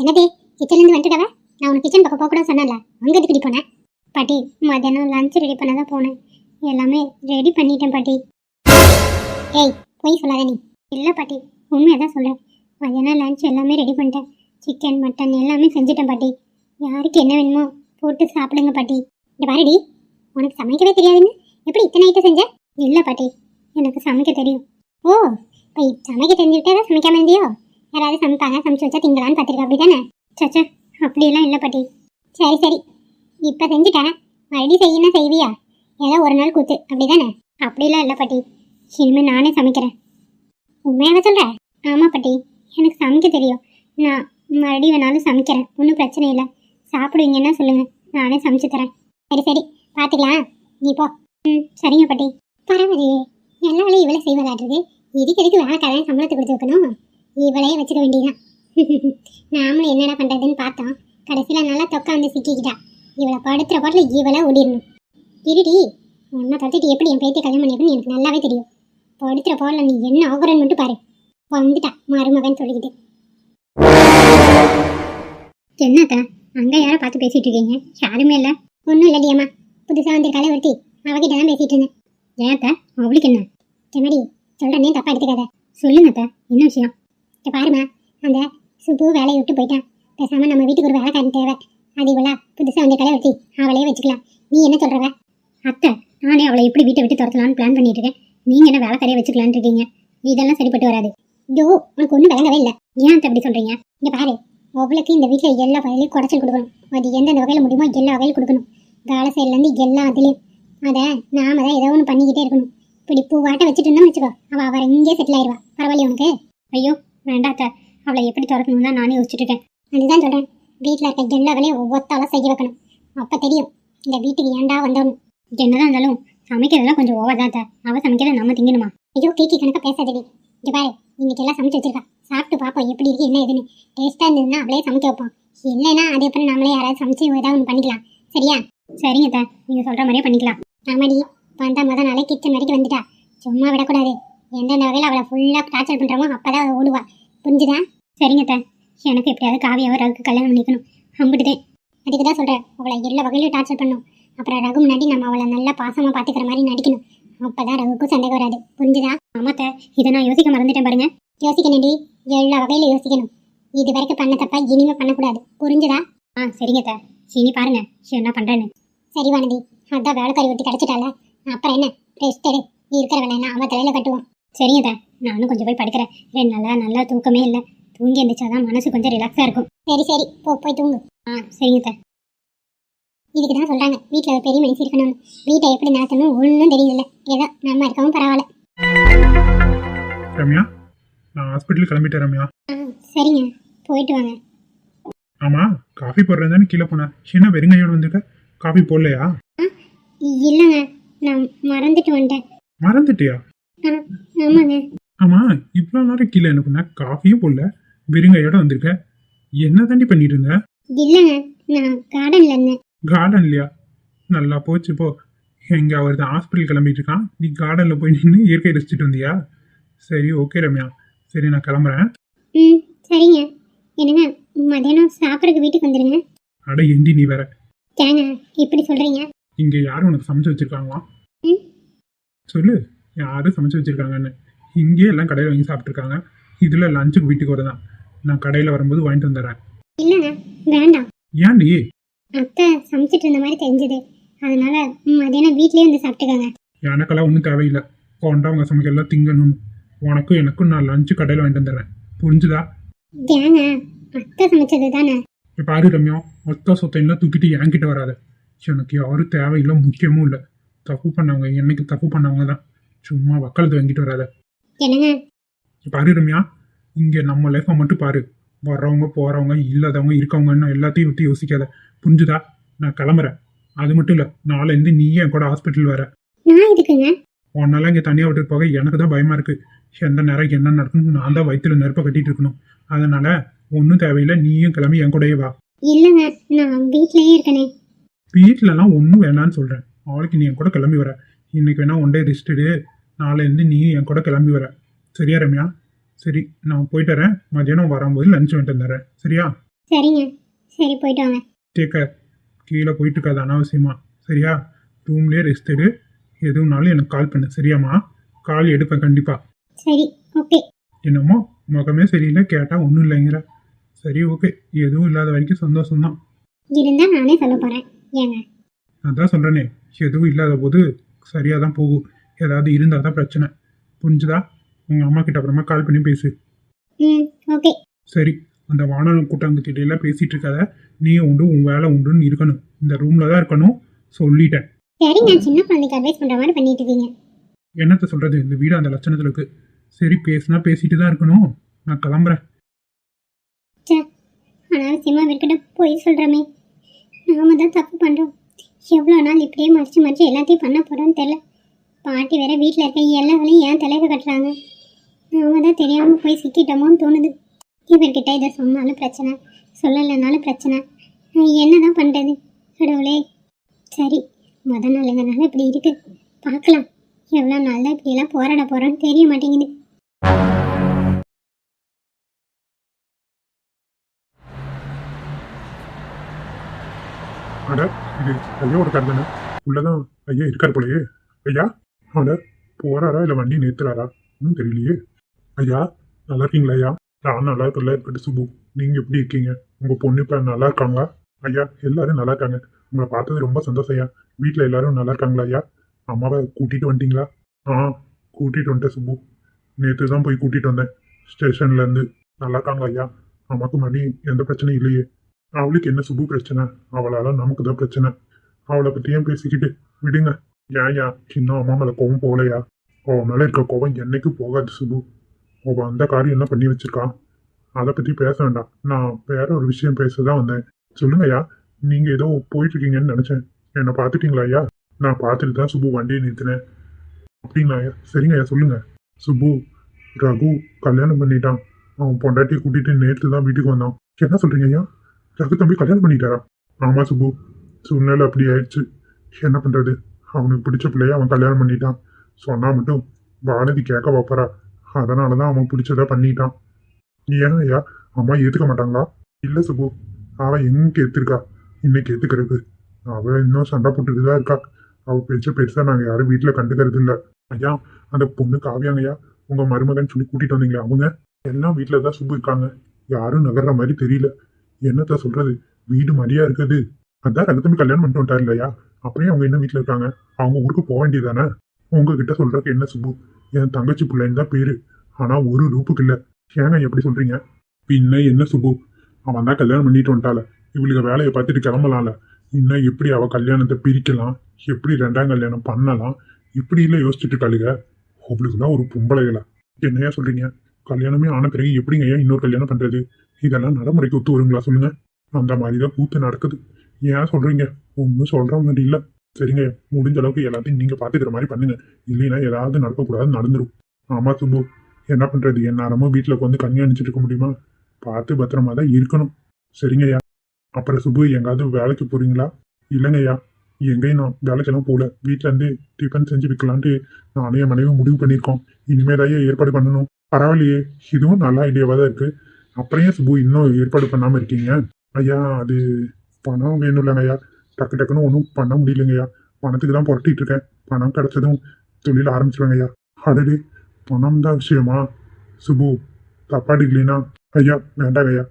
என்னது கிச்சன்லேருந்து வந்துட்டவ? நான் உனக்கு கிச்சன் பக்கம் போக கூட சொன்னல அங்கே எதுக்கு போனேன் பாட்டி மத்தியானம் லஞ்ச் ரெடி பண்ண தான் போனேன். எல்லாமே ரெடி பண்ணிட்டேன் பாட்டி. ஏய் போய் சொல்லாத நீ. இல்லை பாட்டி உண்மையாக தான் சொல்கிறேன் மதியானம் லஞ்ச் எல்லாமே ரெடி பண்ணிட்டேன். சிக்கன் மட்டன் எல்லாமே செஞ்சுட்டேன் பாட்டி. யாருக்கு என்ன வேணுமோ போட்டு சாப்பிடுங்க பாட்டி. இந்த பாருடி உனக்கு சமைக்கவே தெரியாதுன்னு எப்படி இத்தனை ஐட்டம் செஞ்ச? இல்லை பாட்டி எனக்கு சமைக்க தெரியும். ஓ இப்போ சமைக்க தெரிஞ்சுக்கிட்டே தான் சமைக்காம இருந்தியோ? யாராவது சமைப்பாங்க சமைச்சு வச்சா திங்களான்னு பார்த்துருக்கா அப்படி தானே சச்சா அப்படியெல்லாம் இல்லை பாட்டி. சரி சரி. இப்போ செஞ்சுட்டேன் மறுபடியும் செய்யணும் செய்வியா? ஏதோ ஒரு நாள் கூத்து அப்படிதானே? அப்படிலாம் இல்லை பாட்டி. இனிமேல் நானே சமைக்கிறேன். உண்மையாக சொல்கிற ஆமாம் பாட்டி. எனக்கு சமைக்க தெரியும். நான் மறுபடியும் வேணாலும் சமைக்கிறேன். ஒன்றும் பிரச்சனை இல்லை. சாப்பிடுவீங்கன்னா சொல்லுங்கள் நானே சமைச்சு தரேன். சரி சரி. பார்த்துக்கலாம். நீ போ. ம் சரிங்க பாட்டி. பரவாயில்லையே. எல்லா வேலையும் இவ்வளோ செய்வதாட்டுறது இதுக்கு எதுக்கு வேலைக்காரன் சம்பளத்தை கொடுத்து வைக்கணும்? இவளையே வச்சுக்க வேண்டியதான் நாமளும் என்னடா பண்ணுறதுன்னு பார்த்தோம். கடைசியில் நல்லா தொக்கா வந்து சிக்கிக்கிட்டா. இவளை படுத்துகிற பாட்டில் இவளை ஓடிடணும். இருடி உன்னை தடுத்துட்டு எப்படி என் பேத்தி கல்யாணம் பண்ணியிருக்குன்னு எனக்கு நல்லாவே தெரியும். படுத்துகிற பாடல நீ என்ன ஆகுறன்னு மட்டும் பாரு. வந்துட்டா மருமகன் சொல்லிக்கிட்டு. என்னக்கா அங்க யாரை பார்த்து பேசிட்டு இருக்கீங்க? யாருமே இல்லை. ஒன்றும் இல்லடி அம்மா. புதுசா வந்திருக்காளே ஒருத்தி. அவகிட்ட தான் பேசிகிட்டு இருந்தேன். ஏத்த அவளுக்கு என்ன? செமடி சொல்றேனே தப்பாக எடுத்துக்காத. சொல்லுங்கக்கா என்ன விஷயம்? பாருமா அந்த சுப்பு வேலையை விட்டு போயிட்டான். பேசாம நம்ம வீட்டுக்கு ஒரு வேலைக்காரன் தேவை. அது இவளா வந்து கலை ஒருத்தி அவளையே வச்சுக்கலாம். நீ என்ன சொல்றவ? அத்தை நானே அவளை எப்படி வீட்டை விட்டு துரத்தலாம்னு பிளான் பண்ணிட்டு இருக்கேன் நீங்க என்ன வேலைக்காரியை வச்சுக்கலான்னு இருக்கீங்க? இதெல்லாம் சரிப்பட்டு வராது. இதோ உனக்கு ஒன்றும் விளங்கவே இல்லை. ஏன் அப்படி சொல்றீங்க? இங்கே பாரு அவளுக்கு இந்த வீட்டில் எல்லா வகையிலையும் குறைச்சல் கொடுக்கணும். அது எந்தெந்த வகையில் முடியுமோ எல்லா வகையிலும் கொடுக்கணும். வேலை சைட்லேருந்து எல்லா அதுலேயும். அதை நாம தான் ஏதோ ஒன்று பண்ணிக்கிட்டே இருக்கணும். இப்படி பூவாட்ட வச்சுட்டு இருந்தோம்னு வச்சுக்கோ. அவள் அவரை இங்கேயே செட்டில் ஆயிடுவா. பரவாயில்ல உனக்கு? ஐயோ வேண்டாத்த அவளை எப்படி திறக்கணும் தான் நானே யோசிச்சுட்டு இருக்கேன் அதுதான் சொல்கிறேன் வீட்டில் இருக்க எல்லா வேலையும் செய்ய வைக்கணும். அப்போ தெரியும் இந்த வீட்டுக்கு ஏன்டா வந்தோம் என்னதான் இருந்தாலும் சமைக்கிறதெல்லாம் கொஞ்சம் ஓவர் தான் அவள் சமைக்கிறத நம்ம திங்கணுமா? ஐயோ கேக்கி கணக்காக பேசாதடி. இங்க பாரு இன்னைக்கு எல்லாம் சமைச்சு வச்சிருக்கா. சாப்பிட்டு பார்ப்போம் எப்படி இருக்கு என்ன எதுன்னு டேஸ்ட்டாக இருந்ததுன்னா அவளே சமைக்க வைப்போம் இல்லைன்னா அதே அப்புறம் நம்மளே யாராவது சமைச்சு ஏதாவது ஒன்று பண்ணிக்கலாம். சரியா? சரிங்க தா நீங்க சொல்கிற மாதிரியே பண்ணிக்கலாம். ஆமாடி. வந்தா மொதல் நாளே கிச்சன் வரைக்கும் வந்துட்டா. சும்மா விடக்கூடாது. எந்தெந்த வகையில் அவளை ஃபுல்லாக டார்ச்சர் பண்ணுறோமோ அப்பதான் அவள் ஓடுவா. புரிஞ்சுதா? சரிங்க தா எனக்கு எப்படியாவது காவியாவை ரகுக்கு கல்யாணம் பண்ணிக்கணும். அம்பிட்டுதேன் அதுக்கு தான் சொல்கிறேன் அவளை எல்லா வகையிலும் டார்ச்சர் பண்ணும். அப்புறம் ரகு முன்னாடி நம்ம அவளை நல்லா பாசமாக பார்த்துக்கிற மாதிரி நடிக்கணும். அப்பதான் ரகுக்கும் சந்தேகம் வராது. புரிஞ்சுதா? ஆமாத்த இதை நான் யோசிக்க மறந்துட்டேன் பாருங்க. யோசிக்கணும்டி. எல்லா வகையிலும் யோசிக்கணும். இது வரைக்கும் பண்ண தப்பா இனிமே பண்ணக்கூடாது. புரிஞ்சுதா? ஆ சரிங்க தா இனி பாருங்க. என்ன பண்றேன்னு. சரி வானதி. அதான் வேலைக்காரி ஒட்டி கிடச்சிட்டால அப்புறம் என்ன? ரெஸ்ட் எடு. இருக்கிற வேலை என்ன அவன் தலையில் கட்டுவோம். சரிங்க அத்தை. நானும் கொஞ்சம் போய் படுக்கிறேன். ரெண்டு நாளா நல்லா தூக்கமே இல்லை. தூங்கி எந்திரிச்சாதான் மனசு கொஞ்சம் ரிலாக்ஸா இருக்கும். சரி சரி. போ போய் தூங்கு. ஆ சரிங்க அத்தை. இதுக்கு தான் சொல்றாங்க. வீட்டில் ஒரு பெரிய மனுஷன் இருக்கணும் வீட்டை எப்படி நடத்தணும் ஒன்றும் தெரியல ஏதோ நம்ம இருக்கவும் பரவாயில்ல. ரம்யா நான் ஹாஸ்பிட்டல் கிளம்பிட்டேன் ரம்யா. சரிங்க. போயிட்டு வாங்க. ஆமா காஃபி போடுறேன் தானே கீழே போனேன். என்ன வெறுங்கையோடு வந்திருக்க? காஃபி போடலையா? இல்லைங்க. நான் மறந்துட்டு வந்துட்டேன். மறந்துட்டியா? ஆமாங்க. ஆமா இவ்வளோ நேரம் கீழே என்ன பண்ண காஃபியும் போடல வெறுங்கையோட வந்திருக்க. என்ன தாண்டி பண்ணிட்டு இருந்த? இல்லைங்க நான் கார்டனில் இருந்தேன். நல்லா போச்சு போ. எங்க அவர் தான் ஹாஸ்பிட்டல் கிளம்பிட்டு இருக்கான். நீ கார்டன்ல போய் நின்று இயற்கை ரசிச்சுட்டு வந்தியா? சரி ஓகே ரம்யா. சரி நான் கிளம்புறேன். ம் சரிங்க. என்னங்க மதியானம் சாப்பிட்றதுக்கு வீட்டுக்கு வந்துடுங்க அட எந்தி நீ வேற. ஏங்க இப்படி சொல்கிறீங்க இங்க யாரும் உனக்கு சமைச்சு வச்சிருக்காங்களா ம். சொல்லு யாரும் சமைச்சு வச்சிருக்காங்கன்னு. இங்கேயே எல்லாம் கடையில் வாங்கி சாப்பிட்ருக்காங்க இதுல லஞ்சுக்கு வீட்டுக்கு வரதான். நான் கடையில் வரும்போது வாங்கிட்டு வந்துடுறேன். இல்லைங்க வேண்டாம். ஏன்டி? அத்தை சமைச்சிட்டு இருந்த மாதிரி தெரிஞ்சது. அதனால மதியானம் வீட்லயே வந்து சாப்பிட்டுக்கோங்க. எனக்கெல்லாம் ஒன்றும் தேவையில்லை. கொண்டவங்க சமைக்கலாம் திங்கணும்னு. உனக்கும் எனக்கும் நான் லஞ்சு கடையில் வாங்கிட்டு வந்துடுறேன். புரிஞ்சுதா? ஏங்க அத்தை சமைச்சது தானே? இப்போ பாரு ரம்யா மொத்த சொத்தையெல்லாம் தூக்கிட்டு என்கிட்ட வராத. எனக்கு யாரும் தேவையில்லை முக்கியமும் இல்லை. தப்பு பண்ணவங்க என்னைக்கு தப்பு பண்ணவங்க தான் சும்மா வக்காலத்து வாங்கிட்டு வராத. என்னங்க? பாரு ரம்யா இங்கே நம்ம லைஃப்பை மட்டும் பாரு. வர்றவங்க போகிறவங்க இல்லாதவங்க இருக்கவங்கன்னு எல்லாத்தையும் விட்டு யோசிக்காத. புரிஞ்சுதா? நான் கிளம்புறேன். அது மட்டும் இல்லை நாளைலேருந்து நீயே என் கூட ஹாஸ்பிட்டல் வர? நான் இதுக்குங்க உன்னால இங்கே தனியாக விட்டு போக எனக்கு தான் பயமாக இருக்குது எந்த நேரம் என்ன நடக்குன்னு நான் தான் வயிற்றுல நெருப்பை கட்டிட்டு இருக்கணும். அதனால ஒன்றும் தேவையில்லை நீயும் கிளம்பி என் கூடயே வா. இல்லைங்க நான் வீட்லயே இருக்கனே. வீட்டிலலாம் ஒன்றும் வேணான்னு சொல்கிறேன் நாளைக்கு நீ என் கூட கிளம்பி வர. இன்னைக்கு வேணா ஒன் டே ரெஸ்ட்டு நாளைலேருந்து நீ என் கூட கிளம்பி வர. சரியா ரம்யா? சரி நான் போயிட்டு வரேன். மதியானம் வரும்போது லஞ்ச் வந்துட்டு வந்துடுறேன். சரியா? சரிங்க. சரி போயிட்டு வாங்க. கீழே போயிட்டு இருக்காது அனாவசியமா. சரியா? ரூம்லேயே ரெஸ்ட் எடு. எதுவும்னாலும் எனக்கு கால் பண்ணு. சரியாம்மா? கால் எடுப்பேன் கண்டிப்பாக சரி ஓகே என்னமோ முகமே சரியில்லை கேட்டால் ஒன்றும் இல்லைங்கிற. சரி ஓகே எதுவும் இல்லாத வரைக்கும் சந்தோஷம்தான். இருந்தா நானே சொல்ல போறேன். ஏங்க? அதான் சொல்கிறேனே எதுவும் இல்லாத போது சரியாக தான் போகும். ஏதாவது இருந்தால் தான் பிரச்சனை. புரிஞ்சுதா? உங்கள் அம்மா கிட்ட அப்புறமா கால் பண்ணி பேசு. ம் ஓகே சரி அந்த வான கூட்டாங்கத்திட்ட எல்லாம் பேசிட்டு இருக்காத. நீ உண்டு உன் வேலை உண்டுன்னு இருக்கணும். இந்த ரூமில் தான் இருக்கணும். சொல்லிட்டேன். சரி நான் சின்ன குழந்தைக்கு அட்வைஸ் பண்ற மாதிரி பண்ணிட்டு இருக்கீங்க. என்னத்த சொல்கிறது இந்த வீடு அந்த லட்சணத்தில் இருக்கு. சரி பேசுனா பேசிட்டு தான் இருக்கணும். நான் கிளம்புறேன். ச்சே அனாவசியமா இவர்கிட்ட போய் சொல்றோமே. நாம தான் தப்பு பண்றோம். எவ்வளோ நாள் இப்படியே மறைச்சு மறைச்சு எல்லாத்தையும் பண்ண போறோம்னு தெரியல. பாட்டி வேற வீட்டில் இருக்க எல்லா வேலையும் ஏன் தலையில கட்டுறாங்க. நாம தான் தெரியாமல் போய் சிக்கிட்டோமோன்னு தோணுது. இவர்கிட்ட இதை சொன்னாலும் பிரச்சனை சொல்லலைனாலும் பிரச்சனை. நான் என்னதான் பண்றது? கடவுளே. சரி முத நாளுங்கனால இப்படி இருக்கு. பார்க்கலாம். எவ்வளோ நாள் தான் இப்படியெல்லாம் போராட போகிறோன்னு தெரிய மாட்டேங்குது. அட இது ஐயாவோட கார் உள்ளதான் ஐயா இருக்கார் போலயே. ஐயா? அட போறாரா இல்லை வண்டி நிறுத்துறாரா? ஒன்றும் தெரியலையே. ஐயா நல்லா இருக்கீங்களா ஐயா? நான் நல்லா இருக்கல இருக்கட்டும் சுபு. நீங்கள் எப்படி இருக்கீங்க? உங்கள் பொண்ணு இப்போ நல்லா இருக்காங்களா? ஐயா எல்லாரும் நல்லா இருக்காங்க. உங்களை பார்த்தது ரொம்ப சந்தோஷம் ஐயா. வீட்டில் எல்லாரும் நல்லா இருக்காங்களா ஐயா? அம்மாவை கூட்டிகிட்டு வந்துட்டீங்களா? ஆ கூட்டிகிட்டு வந்துட்டேன் சுபு. நேற்று தான் போய் கூட்டிகிட்டு வந்தேன். ஸ்டேஷன்லேருந்து நல்லா இருக்காங்களா ஐயா? அம்மாக்கு மணி எந்த பிரச்சனையும் இல்லையே. அவளுக்கு என்ன சுபு பிரச்சனை? அவளால் நமக்கு தான் பிரச்சனை. அவளை பற்றியும் ஏன் பேசிக்கிட்டு விடுங்க. ஏன்யா இன்னும் அம்மா மேல கோவம் போகலையா? அவன் மேல இருக்க கோவம் என்னைக்கு போகாது சுபு. அவ அந்த காரியம் என்ன பண்ணி வச்சிருக்கான் அதை பத்தி பேச வேண்டாம். நான் வேற ஒரு விஷயம் பேச தான் வந்தேன். சொல்லுங்கய்யா நீங்க ஏதோ போயிட்டு இருக்கீங்கன்னு நினைச்சேன். என்னை பார்த்துட்டீங்களா ஐயா? நான் பார்த்துட்டு தான் சுபு வண்டியை நிறுத்தினேன். அப்படிங்களா ஐயா? சரிங்க ஐயா சொல்லுங்க. சுபு ரகு கல்யாணம் பண்ணிட்டான். அவன் பொண்டாட்டியை கூட்டிட்டு நேற்று தான் வீட்டுக்கு வந்தான். என்ன சொல்றீங்க ஐயா? ரகு தம்பி கல்யாணம் பண்ணிட்டாரா? ஆமா சுபு. சூழ்நிலை அப்படி ஆயிடுச்சு. என்ன பண்றது? அவனுக்கு பிடிச்ச பிள்ளைய அவன் கல்யாணம் பண்ணிட்டான். சொன்னா மட்டும் வானதி கேட்க வைப்பறா. அதனாலதான் அவன் பிடிச்சத பண்ணிட்டான். ஏன் ஐயா? அம்மா ஏத்துக்க மாட்டாங்களா? இல்லை சுபு அவன் எங்க ஏத்துருக்கா? இன்னைக்கு ஏத்துக்கிறது. அவள் இன்னும் சண்டை போட்டுட்டு தான் இருக்கா. அவள் பேச்ச பெருசா நாங்கள் யாரும் வீட்டில் கண்டுக்கிறது இல்லை. ஐயா அந்த பொண்ணு காவியாங்கய்யா உங்க மருமகன் சொல்லி கூட்டிட்டு வந்தீங்களா? அவங்க எல்லாம் வீட்டில் தான் சுபு இருக்காங்க. யாரும் நகர்ற மாதிரி தெரியல. என்னத்த சொல்றது? வீடு மாதிரியா இருக்குது. அதான் ரகத்தம்பி கல்யாணம் பண்ணிட்டு வந்தாரு இல்லையா? அப்படியே அவங்க என்ன வீட்டில் இருக்காங்க. அவங்க ஊருக்கு போக வேண்டியதானே உங்ககிட்ட சொல்றதுக்கு என்ன சுபு என் தங்கச்சி பிள்ளைன்னு தான் பேரு. ஆனா ஒரு ரூப்புக்கு இல்லை. ஏங்க எப்படி சொல்றீங்க? பின்ன என்ன சுபு அவன் தான் கல்யாணம் பண்ணிட்டு வந்துட்டால இவளுக்கு வேலையை பார்த்துட்டு கிளம்பலாம்ல. இன்னும் எப்படி அவ கல்யாணத்தை பிரிக்கலாம்? எப்படி ரெண்டாம் கல்யாணம் பண்ணலாம்? இப்படி இல்லை யோசிச்சுட்டு அவளுக்கு அவளுக்குலாம் ஒரு பொம்பளைகளா? என்னையா சொல்றீங்க? கல்யாணமே ஆன பிறகு எப்படிங்க ஐயா இன்னொரு கல்யாணம் பண்றது? இதெல்லாம் நடைமுறைக்கு ஒத்து வருங்களா சொல்லுங்க. அந்த மாதிரி தான் கூத்து நடக்குது. ஏன் சொல்றீங்க? ஒன்றும் சொல்ற மாதிரி இல்லை. சரிங்க முடிஞ்ச அளவுக்கு எல்லாத்தையும் நீங்க பாத்துக்கிற மாதிரி பண்ணுங்க. இல்லைன்னா ஏதாவது நடக்கக்கூடாது நடந்துடும் ஆமா சுப்பு. என்ன பண்றது? எந்நேரமும் வீட்டில் உட்காந்து கண்காணிச்சுட்டு இருக்க முடியுமா? பார்த்து பத்திரமா தான் இருக்கணும். சரிங்கய்யா அப்புறம் சுப்பு எங்காவது வேலைக்கு போறீங்களா? இல்லைங்கய்யா எங்கேயும் நான் வேலைக்கெல்லாம் போகல. வீட்டிலேருந்து டிஃபன் செஞ்சு விற்கலான்ட்டு நானும் என் மனைவி முடிவு பண்ணியிருக்கோம். இனிமேதான் ஏற்பாடு பண்ணணும். பரவாயில்லையே. இதுவும் நல்ல ஐடியாவாக தான் இருக்குது அப்புறம் ஏன் சுப்பு இன்னும் ஏற்பாடு பண்ணாமல் இருக்கீங்க? ஐயா அது பணம் வேணும் இல்லைங்கய்யா டக்கு டக்குன்னு ஒன்றும் பண்ண முடியலங்கய்யா பணத்துக்கு தான் புரட்டிட்டு இருக்கேன். பணம் கிடைச்சதும் தொழில் ஆரம்பிச்சிருவேங்கய்யா அடடே பணம் தான் விஷயமா? சுபு தப்பாடிக்கலீனா ஐயா வேண்டாம் ஐயா.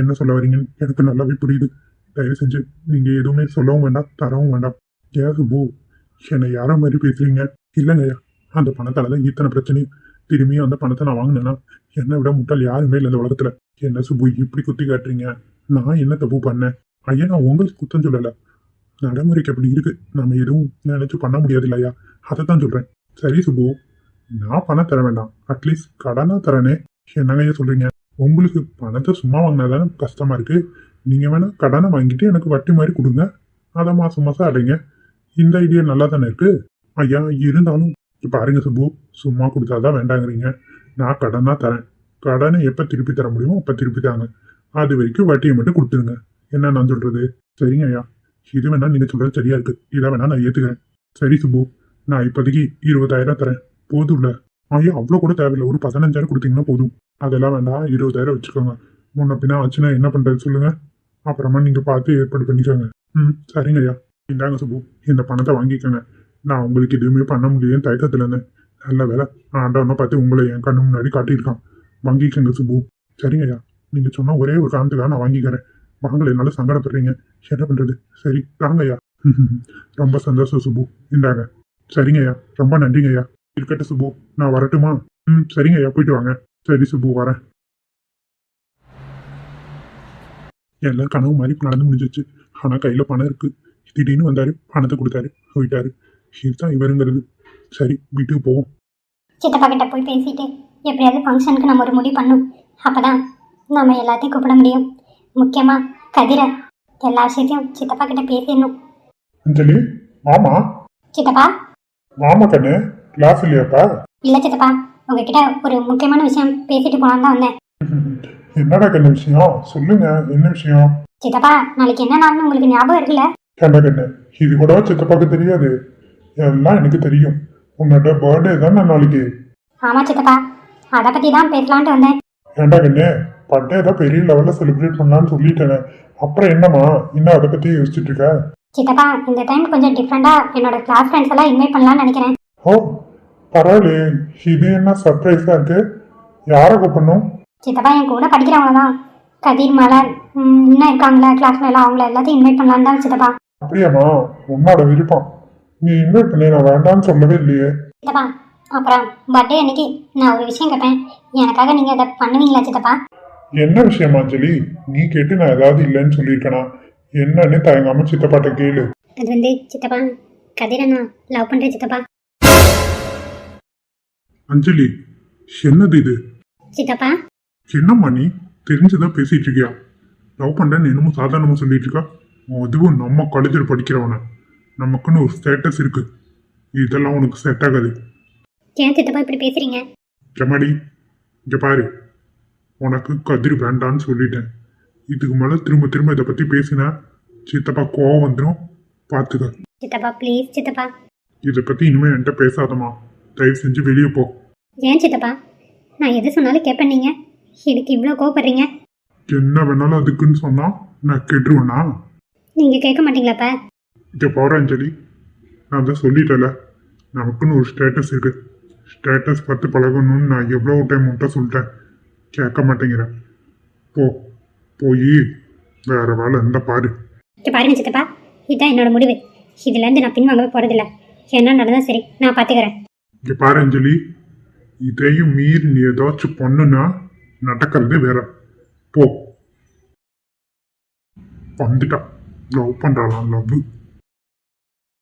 என்ன சொல்ல வரீங்கன்னு எனக்கு நல்லாவே புரியுது. தயவு செஞ்சு நீங்கள் எதுவுமே சொல்லவும் வேண்டாம் தரவும் வேண்டாம். ஏன் சுபு என்னை யாரோ மாதிரி பேசுறீங்க? இல்லைங்கய்யா அந்த பணத்தால் தான் இத்தனை பிரச்சனையும். திரும்பியும் அந்த பணத்தை நான் வாங்கினேன்னா என்னை விட முட்டாள் யாருமே இல்லை இந்த உலகத்தில். என்ன சுபு இப்படி குத்தி காட்டுறீங்க? நான் என்ன தப்பு பண்ணேன்? ஐயா நான் உங்களுக்கு குத்தம் சொல்லலை. நடைமுறைக்கு அப்படி இருக்கு. நம்ம எதுவும் நினைச்சு பண்ண முடியாது இல்லையா அதை தான் சொல்றேன். சரி சுபு. நான் பணம் தர வேண்டாம். அட்லீஸ்ட் கடனா தரேனே. என்னங்க ஐயா சொல்றீங்க? உங்களுக்கு பணத்தை சும்மா வாங்கினா தானே கஷ்டமா இருக்கு. நீங்க வேணா கடனை வாங்கிட்டு எனக்கு வட்டி மாதிரி கொடுங்க. அதை மாசம் மாசம் அடைங்க. இந்த ஐடியா நல்லா தானே இருக்கு? ஐயா இருந்தாலும் இப்ப பாருங்க சுபு. சும்மா கொடுத்தாதான் வேண்டாங்கிறீங்க. நான் கடன் தான் தரேன். கடனை எப்போ திருப்பி தர முடியுமோ அப்போ திருப்பி தாங்க. அது வரைக்கும் வட்டியை மட்டும் கொடுத்துருங்க. என்ன நான் சொல்றது? சரிங்க ஐயா. இது வேணா நீங்க சொல்றது சரியா இருக்கு. இதை வேணா நான் ஏத்துக்கிறேன். சரி சுப்பு. நான் இப்போதைக்கு இருபதாயிரம் தரேன். போதும்ல ஐயா அவ்வளோ கூட தேவையில்லை. ஒரு பதினஞ்சாயிரம் கொடுத்தீங்கன்னா போதும். அதெல்லாம் வேண்டாம். இருபதாயிரம் வச்சுக்கோங்க. முன்ன பின்னா ஆச்சுன்னா என்ன பண்றது சொல்லுங்க. அப்புறமா நீங்க பார்த்து ஏற்பாடு பண்ணிக்கோங்க. ம் சரிங்க ஐயா. இந்தாங்க சுபு இந்த பணத்தை வாங்கிக்கோங்க. நான் உங்களுக்கு எதுவுமே பண்ண முடியும் தயக்கத்துல இருந்தேன். நல்ல வேலை ஆண்டவனை பார்த்து உங்களை என் கண்ணு முன்னாடி காட்டியிருக்கான். வாங்கிக்கோங்க சுபு சரிங்க ஐயா. நீங்க சொன்ன ஒரே ஒரு காரணத்துக்காக நான் வாங்கிக்கிறேன். வாங்கல என்னால சங்கடப்படுறீங்க. என்ன பண்றது? சரி தாங்கய்யா ரொம்ப சந்தோஷம் சுபு இந்தாங்க. சரிங்க ஐயா ரொம்ப நன்றிங்கய்யா. இருக்கட்டும் சுபு நான் வரட்டுமா? ம் சரிங்க ஐயா போயிட்டு வாங்க. சரி சுபு வரேன். எல்லாம் கனவு மாதிரி நடந்து முடிஞ்சிச்சு ஆனா கையில பணம் இருக்கு. திடீர்னு வந்தாரு பணத்தை கொடுத்தாரு. போயிட்டாரு. இதுதான் இவருங்கிறது. சரி வீட்டுக்கு போவோம். சித்தப்பா கிட்ட போய் பேசிட்டு எப்படியாவது ஃபங்க்ஷனுக்கு நம்ம ஒரு முடிவு பண்ணும். அப்பதான் நம்ம எல்லாத்தையும் கூப்பிட முடியும். முக்கியமா கதிரை. எல்லா விஷயத்தையும் சித்தப்பா கிட்ட பேசிடணும். அஞ்சலி மாமா? சித்தப்பா? மாமா கண்ணு கிளாஸ் இல்லையாப்பா? இல்ல சித்தப்பா உங்ககிட்ட ஒரு முக்கியமான விஷயம் பேசிட்டு போலான்னு தான் வந்தேன். என்னடா கண்ணு விஷயம்? சொல்லுங்க என்ன விஷயம்? சித்தப்பா நாளைக்கு என்ன நாள்னு உங்களுக்கு ஞாபகம் இருக்குல்ல? கண்ண கண்ணு இது கூட சித்தப்பாக்கு தெரியாது? எல்லாம் எனக்கு தெரியும். உன்னோட பர்த்டே தானே நாளைக்கு. ஆமா சித்தப்பா அதை பத்தி தான் பேசலான்ட்டு வந்தேன். ஏண்டா கண்ணு? பர்த்டே தான் பெரிய லெவலில் செலிப்ரேட் பண்ணலான்னு சொல்லிட்டேனே. அப்புறம் என்னம்மா? இன்னும் அதை பற்றி யோசிச்சுட்டு இருக்க? சித்தப்பா இந்த டைம் கொஞ்சம் டிஃப்ரெண்டா என்னோட கிளாஸ் ஃப்ரெண்ட்ஸ் எல்லாம் இன்வைட் பண்ணலாம்னு நினைக்கிறேன். ஓ பரவாயில்லையே. இது என்ன சர்ப்ரைஸாக இருக்கு? யாரை கூப்பிடணும்? சித்தப்பா என் கூட படிக்கிறவங்க தான் கதிர் மலர் இன்னும் இருக்காங்களே கிளாஸ்ல எல்லாம் அவங்கள எல்லாத்தையும் இன்வைட் பண்ணலான்னு தான் சித்தப்பா. அப்படியாம்மா உன்னோட விருப்பம். நீ இன்வைட் பண்ணி நான் வேண்டாம்னு சொல்லவே இல்லையே. சித்தப்பா அப்புறம் பர்த்டே அன்னைக்கு நான் ஒரு விஷயம் கேட்பேன். எனக்காக நீங்க அதை பண்ணுவீங்களா சித்தப்பா? என்ன விஷயம் அஞ்சலி? நீ கேட்டு நான் ஏதாவது இல்லைன்னு சொல்லியிருக்கேனா? என்னன்னு தயங்காம சித்தப்பாட்ட கேளு. அது வந்து சித்தப்பா கதிரை நான் லவ் பண்றேன் சித்தப்பா. அஞ்சலி என்னது இது? சித்தப்பா. என்னம்மா நீ? தெரிஞ்சுதான் பேசிட்டு இருக்கியா லவ் பண்றேன்னு என்னமோ சாதாரணமா சொல்லிட்டு இருக்கா அதுவும் நம்ம காலேஜில் படிக்கிறவன. நமக்குன்னு ஒரு ஸ்டேட்டஸ் இருக்கு. இதெல்லாம் உனக்கு செட் ஆகாது. ஏன் சித்தப்பா இப்படி பேசுறீங்க? ஜமாடி இங்க பாரு. உனக்கு கதிர் வேண்டான்னு சொல்லிட்டேன். இதுக்கு மேலே திரும்ப திரும்ப இதை பத்தி பேசினா சித்தப்பா கோவம் வந்துடும் பார்த்துக்க சித்தப்பா ப்ளீஸ் சித்தப்பா. இதை பத்தி இனிமே என்கிட்ட பேசாதம்மா. தயவு செஞ்சு வெளியே போ. ஏன் சித்தப்பா? நான் எது சொன்னாலும் கேட்பேன் நீங்க. இதுக்கு இவ்வளோ கோவப்படுறீங்க. என்ன வேணாலும் அதுக்குன்னு சொன்னா நான் கெட்டுருவேனா நீங்க கேட்க மாட்டீங்களாப்பா? இங்க போற அஞ்சலி. நான் தான் சொல்லிட்டேல நமக்குன்னு ஒரு ஸ்டேட்டஸ் இருக்கு. ஸ்டேட்டஸ் பார்த்து பழகணும்னு நான் எவ்வளோ டைம் உன்ட்ட சொல்லிட்டேன். கேட்க மாட்டேங்கிறேன் போ போய். வேற வேலை இருந்தா பாரு. இங்க பாருங்க சித்தப்பா இதுதான் என்னோட முடிவு. இதுலேருந்து நான் பின்வாங்கவே போறதில்ல. என்ன நடந்தாலும் சரி நான் பார்த்துக்கிறேன் இங்க பாரு அஞ்சலி. இதையும் மீறி நீ ஏதாச்சும் பண்ணுனா நடக்கிறது வேற. போ. வந்துட்டா. லவ் பண்றாளாம் லவ்.